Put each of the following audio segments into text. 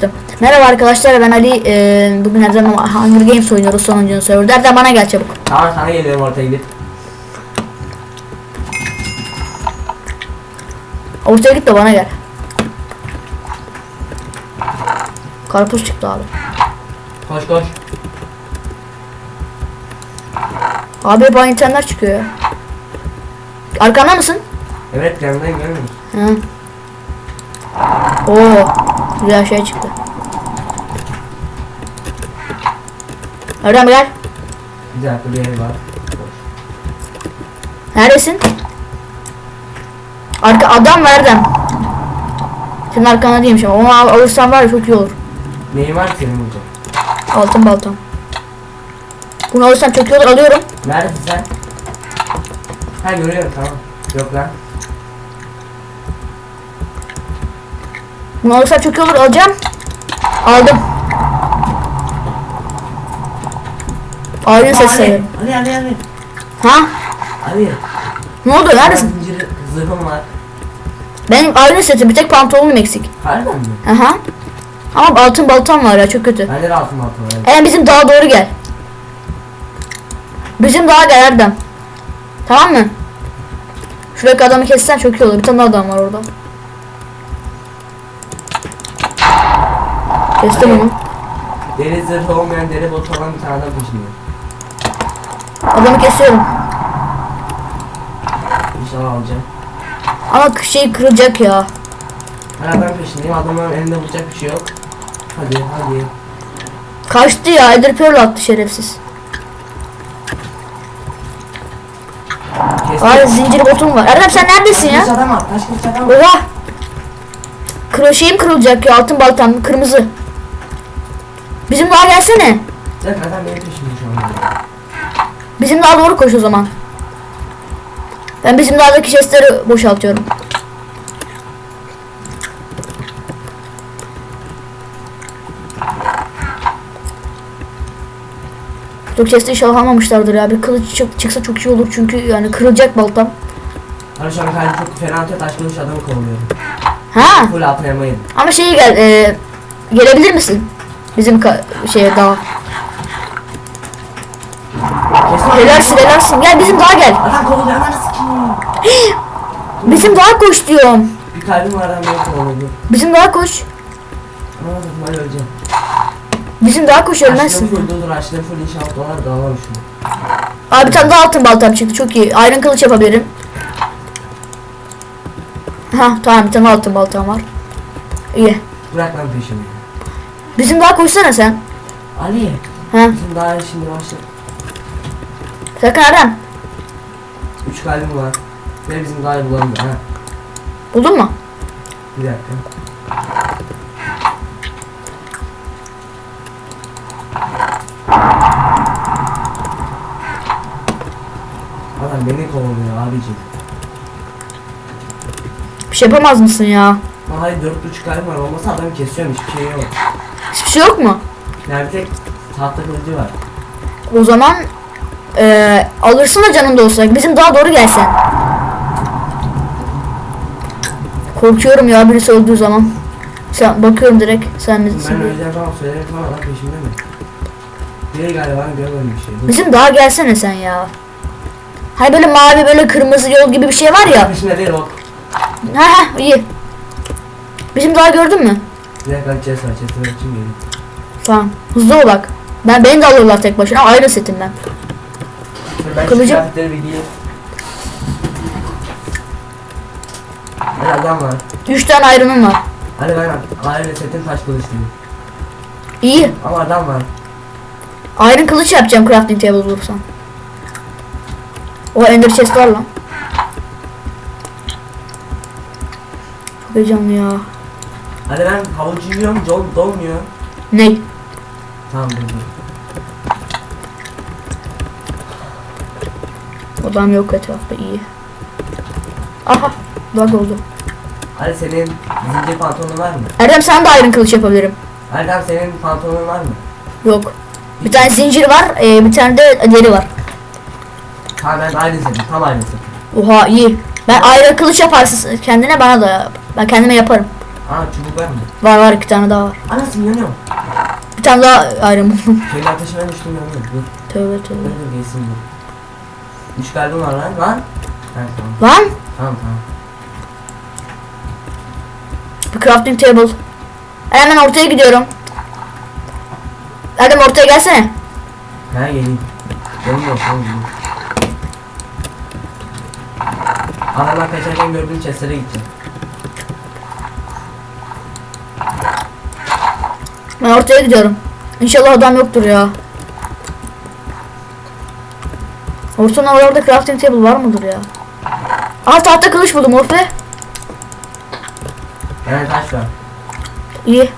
çıktı. Merhaba arkadaşlar ben Ali. Ee, bugün her zaman Hunger Games oynuyoruz sonuncunu serverda. Erdem bana gel çabuk. Tamam sana geliyorum ortaya gidip. Ortaya git de bana gel. Karpuz çıktı abi. Koş koş. Abi hep aynı itemler çıkıyor ya. Arkanda mısın? Evet yanındayım görmüyor musun? Hı. Oo, güzel şey çıktı. Erdem gel. Bir dakika bir ev var. Neredesin? Arka adam var Erdem. Senin arkanda değilmiş ama onu al- alırsan var ya çok iyi olur. Neyin var senin burada? Altın baltam. Bunu alırsan çok iyi olur alıyorum. Neredesin sen? Ha görüyorum tamam. Yok lan. Bunu alırsan çok iyi olur alacağım. Aldım. Aynı ses sayıyorum. Ali Ali Ali. Ha? Ali. Ne oldu neredesin? Zırhım var. Benim aynı setim bir tek pantolonum eksik. Harbiden mi? Aha. Ama altın baltam var ya çok kötü. Bende de altın altın var. Eren bizim dağa doğru gel. Bizim dağa gel Erdem. Tamam mı? Şuradaki adamı kessen çok iyi olur. Bir tane adam var orada. Kestim onu. Deri zırhı olmayan deri botu olan bir tane adam peşinde. Adamı kesiyorum. İnşallah alacağım. Ama şey kırılacak ya. Ben adam peşindeyim. Adamın elinde vuracak bir şey yok. Hadi hadi. Kaçtı ya. Ender Pearl attı şerefsiz. Kestim. Ay zincir botum var. Erdem sen neredesin Taş ya? adam at. Taş adam at. Oha. Kır şeyim kırılacak ya. Altın baltam kırmızı. Bizim dağa gelsene. Zaten adam benim peşimde şu an. Bizim dağa doğru koş o zaman. Ben bizim dağdaki chestleri boşaltıyorum. Çok chest'i inşallah almamışlardır ya. Bir kılıç çık- çıksa çok iyi olur çünkü yani kırılacak baltam. Hani şu an kalbim çok fena atıyor. Taş kılıç adamı kovalıyorum. Ha Full yedim. ama şeyi gel e, gelebilir misin? Bizim ka- şeye. Kestim. Helalsin helalsin. Gel bizim dağa gel. Adam kovalıyor. Ananı sikeyim. Bizim dağa koş diyorum. Bir kalbim var adam beni kovalıyor. Bizim dağa koş. Ben öleceğim. Bizim dağa koş ölmezsin. full doldur. Açlığım full inşaat dolar. Dağılalım şunu. Abi bir tane daha altın baltam çıktı çok iyi. Iron kılıç yapabilirim. Ha tamam bir tane altın baltam var. İyi. Bırak lan peşimi. Bizim daha koşsana sen. Ali. Ha Bizim daha şimdi başladı. sakın Erdem. Üç kalbim var. Ve bizim daha bulamıyor ha. Buldun mu? Bir dakika. Adam beni kovalıyor abicim. Bir şey yapamaz mısın ya? Hayır dört buçuk kalbim var olmasa adamı kesiyorum hiçbir şey yok. Şey yok mu? Tek tahta kılıcı var. O zaman eee alırsın da canın da olsa. Bizim daha doğru gelsen. Korkuyorum ya birisi öldüğü zaman. Sen bakıyorum direkt sen misin? Ben öleceğim falan söylerim falan peşimde mi? Biri galiba görmedim bir şey. Dur. Bizim daha gelsene sen ya. Hay böyle mavi böyle kırmızı yol gibi bir şey var ya. Peşimde değil o. Ha ha iyi. Bizim daha gördün mü? Bir dakika chest var chest var için. Tamam. Hızlı ol bak. Ben beni de alırlar tek başına. Ayrı. Dur ben şu Kılıcı- kıyafetleri bir giyeyim. Hadi adam var. 3 tane ayrımım var. Hadi ben aile setin taş kılıçlıyım. İyi. Ama adam var. Iron kılıç yapacağım crafting table bulursan. O ender chest var lan. Çok heyecanlı ya. Hadi ben havucu yiyorum dol dolmuyor. Ne? Tamam dur. Adam yok etrafta iyi. Aha. Bug oldu. Hadi senin zincir pantolonun var mı? Erdem sen de iron kılıç yapabilirim. Erdem senin pantolonun var mı? Yok. Bir tane zincir var. e, bir tane de deri var. Tamam ben aynı setim tam aynı setim. Oha iyi. Ben iron kılıç yaparsın kendine bana da yap. Ben kendime yaparım. Aa çubuk var mı? Var var iki tane daha var. Anasını yanıyorum. Bir tane daha ayrı buldum. Kendi ateşime düştüm yanıyorum. Dur. Tövbe tövbe. dur geçsin dur. Üç kalbim var lan. Lan. Ha, tamam. Lan Tamam tamam. bir crafting table. Hemen ortaya gidiyorum. Erdem ortaya gelsene. Ha geleyim. Canım yok canım yok. Adamlar kaçarken gördüğüm chestlere gideceğim. Ben ortaya gidiyorum. İnşallah adam yoktur ya. Ortanın oralarda crafting table var mıdır ya? Aa tahta kılıç buldum ortaya. Yani taş var. İyi.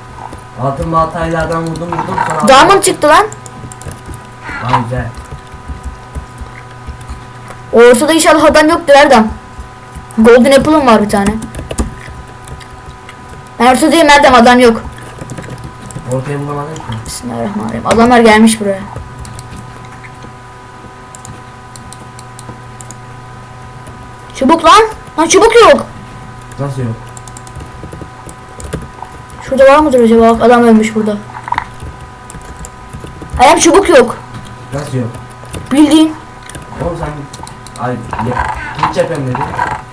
Altın baltayla adam vurdum vurdum sonra... Diamond çıktı lan. Aa güzel. Ortada inşallah adam yoktur Erdem. Golden Apple'ım var bir tane. Ben ortadayım Erdem adam yok. Ortaya bulamadım ki. Bismillahirrahmanirrahim. Adamlar gelmiş buraya. Çubuk lan. Lan çubuk yok. Nasıl yok? Şurada var mıdır acaba? Adam ölmüş burada. Ayağım çubuk yok. Nasıl yok? Bildiğin. Oğlum sen... Ay ya. Hiç yapayım dedi.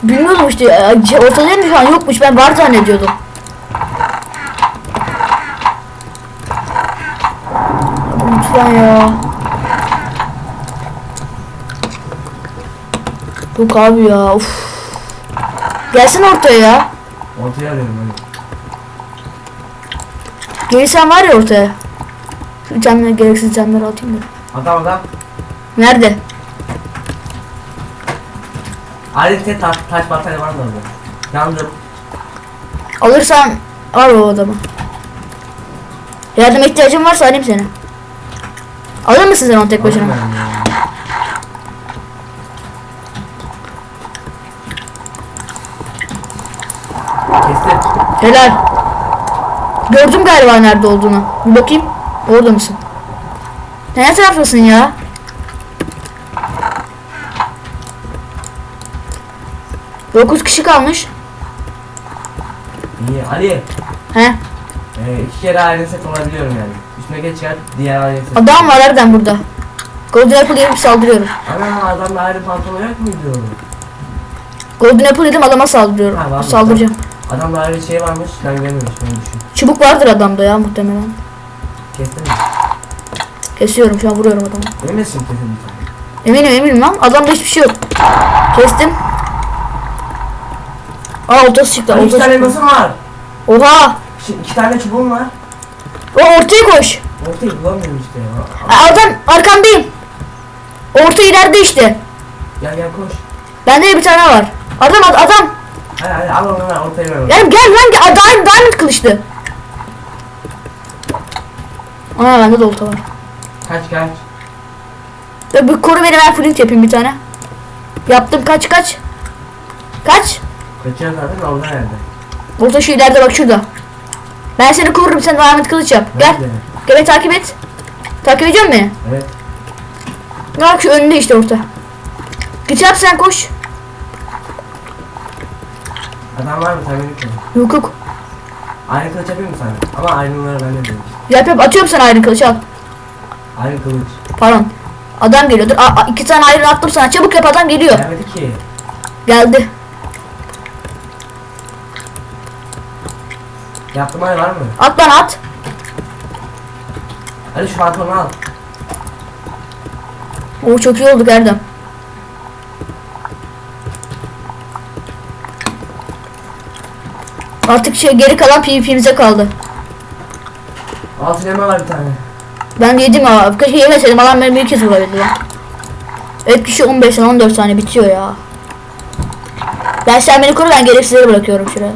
Bilmiyordum işte. Ee, Ortadayım şu an yokmuş. Ben var zannediyordum. Lütfen ya. Yok abi ya. Uf. Gelsin ortaya ya. Ortaya arıyorum hani. Gelirsen var ya ortaya. Şu canları gereksiz canları atayım da. Adam adam. Nerede? Alette taş, taş baltayla var mı orada? Yandım. Alırsan al o adamı. Yardıma ihtiyacın varsa alayım seni. Alır mısın sen onu tek başına? Helal. Gördüm galiba nerede olduğunu. Bir bakayım. Orada mısın? Ne taraftasın ya? Dokuz kişi kalmış. İyi. Ali. He. Ee, iki kere aynı set olabiliyorum yani. Üstüne geç çıkar diğer set. Adam var nereden burada? Golden Apple yedim saldırıyorum. Ana adamda ayrı pantolon yok muydu? Golden Apple yedim adama saldırıyorum. Ha, varmış. Saldıracağım. Adamda ayrı şey varmış. Ben görmemiş. Ben düşün. Çubuk vardır adamda ya muhtemelen. Kestin mi? Kesiyorum şu an vuruyorum adamı. Emin misin kesin? Eminim eminim lan. Adamda hiçbir şey yok. Kestim. Aa oltası çıktı. Hani iki Oltası tane çıktı. elmasım var. Oha. İki, iki tane çubuğum var. O ortaya koş. Ortayı bulamıyorum işte ya. Adam arkandayım. Orta ileride işte. Gel gel koş. Bende de bir tane var. Adam ad- adam. Hadi hadi al onu ver ortaya ver. onu. Gel gel lan gel. Diamond, diamond kılıçtı. Aa bende de olta var. Kaç kaç. Dur bir koru beni ben flint yapayım bir tane. Yaptım kaç kaç. Kaç? Kaçıyor zaten orada nerede? Olta şu ileride bak şurada. Ben seni korurum sen diamond kılıç yap. Gel. Nerede? Gel beni takip et. Takip ediyor musun beni? Evet. Bak şu önünde işte orta. Git yap sen koş. Adam var mı sen? Yok yok. Aynı kılıç yapayım mı sana? Ama aynıları bende değil. Yap yap atıyorum sana ayrı kılıç al. Aynı kılıç. Pardon. Adam geliyor. Dur aa, aa, iki tane ayrı attım sana. Çabuk yap adam geliyor. Gelmedi ki. Geldi. Yaptım ay var mı? At lan at. Hadi şu pantolonu al. Oo çok iyi olduk Erdem. Artık şey geri kalan PvP'mize kaldı. Altın elma var bir tane. Ben yedim ya. Keşke yemeseydim. Adam beni bir kez vurabildi lan. Evet kişi 15 14 saniye bitiyor ya. Ben sen beni koru ben gereksizleri bırakıyorum şuraya.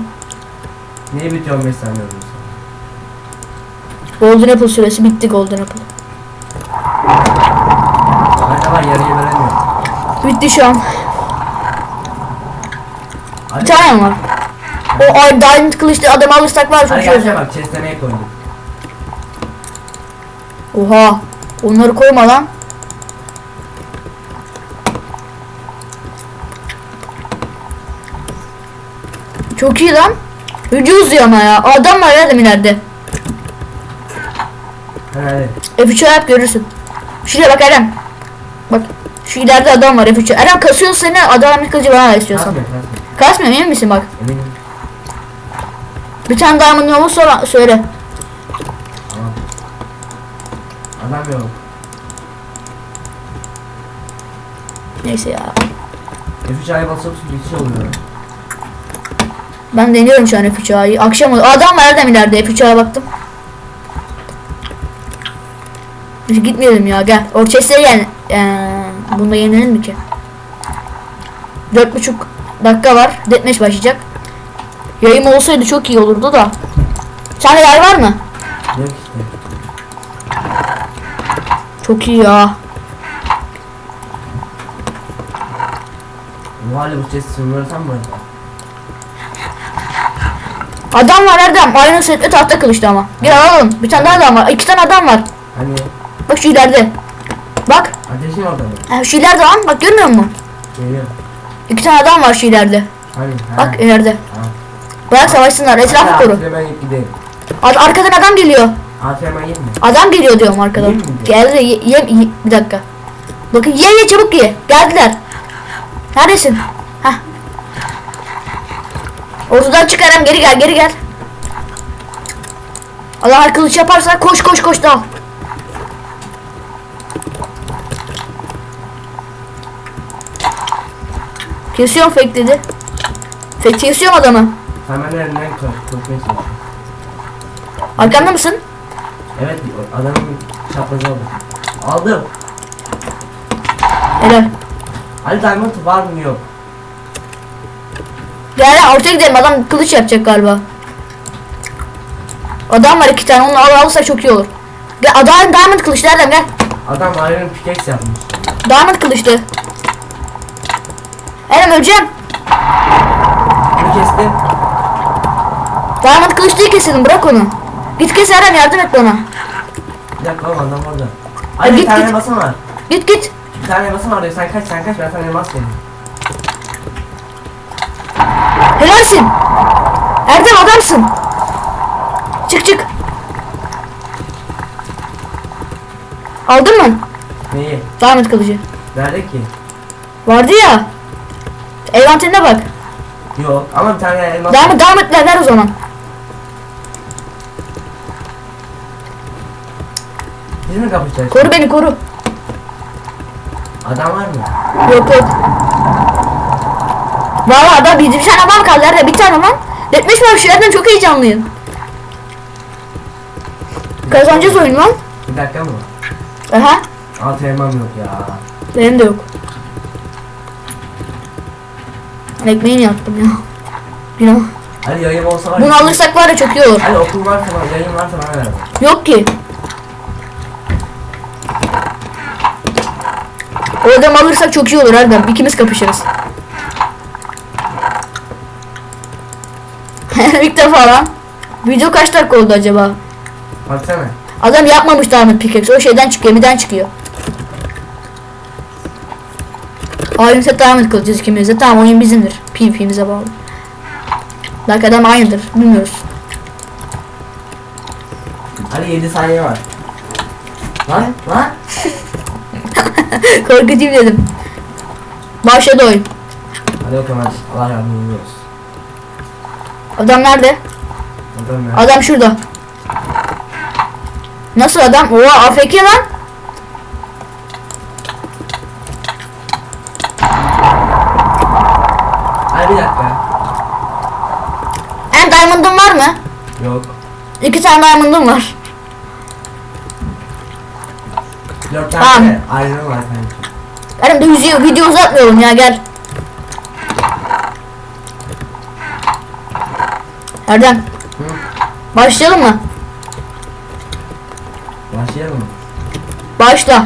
Niye bitiyor 15 saniye oldu? Golden Apple süresi bitti Golden Apple. Bende var yarıyı veremiyorum. Bitti şu an. Hadi. Bir tane var? O ay Diamond kılıçlı adamı alırsak var çok Hadi gelsene olacak. bak koydum. Oha. Onları koyma lan. Çok iyi lan. Video uzuyor ama ya. Adam var ya ileride. Hadi. F3'e yap görürsün. Şuraya bak Eren. Bak. Şu ileride adam var F3'e. Eren kasıyor seni. Adam kılıcı bana istiyorsan. Kasmıyor emin misin bak. Eminim. Bir tane diamond yolu sonra söyle. Tamam. Adam yok. Neyse ya. F3 aya basıp geçiş oluyor. Ben deniyorum şu an F3'e. Akşam oldu. Adam var Erdem ileride. F3'e baktım. Gitmeyelim ya gel. Orchestra gel. Ee, bunda yenilir mi ki? Dört buçuk dakika var. Deathmatch başlayacak. Yayım olsaydı çok iyi olurdu da. Sende yer var mı? Çok iyi ya. Bu hali bu chest sınırırsam mı? Adam var Erdem. Aynı setle tahta kılıçtı ama. Gel alalım. Bir tane daha adam var. İki tane adam var. Hani Bak şu ileride. Bak. ateşin orada mı? Ha, şu ileride lan. Bak görmüyor musun? Geliyor. İki tane adam var şu ileride. Hani? Bak ileride. Tamam. Bırak savaşsınlar. Etrafı koru. Antrenman gidip gidelim. Ar- arkadan adam geliyor. Yedin mi? Adam geliyor diyorum arkadan. Yiyeyim mi? Geldi. Ye, ye- ye- bir dakika. Bakın ye ye çabuk ye. Geldiler. Neredesin? Ortadan çıkarım geri gel geri gel. Allah kılıç yaparsa koş koş koş dal. Kesiyorum fake dedi. Fake kesiyorum adamı. Hemen elinden koşmaya çalışıyorum. Arkamda mısın? Evet adamın çaprazı oldu. Aldım. Helal. Ali diamond var mı yok? Gel ortaya gidelim adam kılıç yapacak galiba. Adam var iki tane onu al alırsak çok iyi olur. Gel adam diamond kılıç nereden gel. Adam iron pickaxe yapmış. Diamond kılıçtı. Eren öleceğim. Bunu kestim. Diamond kılıç değil keselim bırak onu. Git kes Eren yardım et bana. Bir dakika oğlum adam orada. Ay, Ali bir git, tane git. elmasım var. Git git. Bir tane elmasım var diyor. Sen kaç sen kaç ben sana elmas vereyim. Helalsin. Erdem adamsın. Çık çık. Aldın mı? Neyi? Diamond kılıcı. Nerede ki? Vardı ya. Envanterine bak. Yok ama bir tane elmas Diamond, Diamond'ler ver o zaman. Biz mi kapışacağız? Koru beni koru. Adam var mı? Yok yok. Valla bir, bir tane adam kaldı nerede bir tane lan. Detmiş var şu yerden çok heyecanlıyım. Kazanacağız oyunu lan. Bir dakika mı? Aha. Altı elmam yok ya. Benim de yok. Ekmeğini yaktım ya. Günah. Ali yayın olsa var Bunu alırsak var ya çok iyi olur. Ali okul varsa bana, yayın varsa bana ver. Yok ki. O adam alırsak çok iyi olur Erdem. İkimiz kapışırız. İlk defa lan. Video kaç dakika oldu acaba? Baksana. Adam yapmamış Diamond Pickaxe. O şeyden çıkıyor, miden çıkıyor. Aynı set Diamond kılacağız ikimiz de. Tamam oyun bizimdir. PvP'mize bağlı. Belki adam aynıdır. Bilmiyoruz. Ali 7 saniye var. Lan lan. Korkutayım dedim. Başladı oyun. Hadi bakalım hadi. Allah yardımcınız olsun. Adam nerede? Adam ya. Adam şurada. Nasıl adam? Oha AFK lan. Hadi bir dakika. En diamond'ın var mı? Yok. İki tane diamond'ım var. 4 tane Tamam. ayrı var. Benim de yüzüyor, video uzatmıyorum ya gel. Erdem. Hı? Başlayalım mı? Başlayalım? Başla.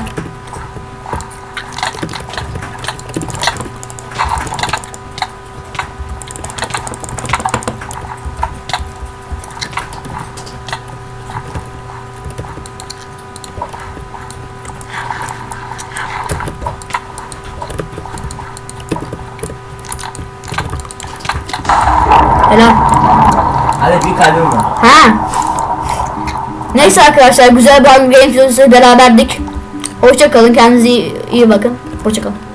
Helal. Hadi bir kalbim var. Ha. Neyse arkadaşlar güzel bir Hunger Games beraberdik. Hoşça kalın kendinize iyi, iyi bakın. Hoşça kalın.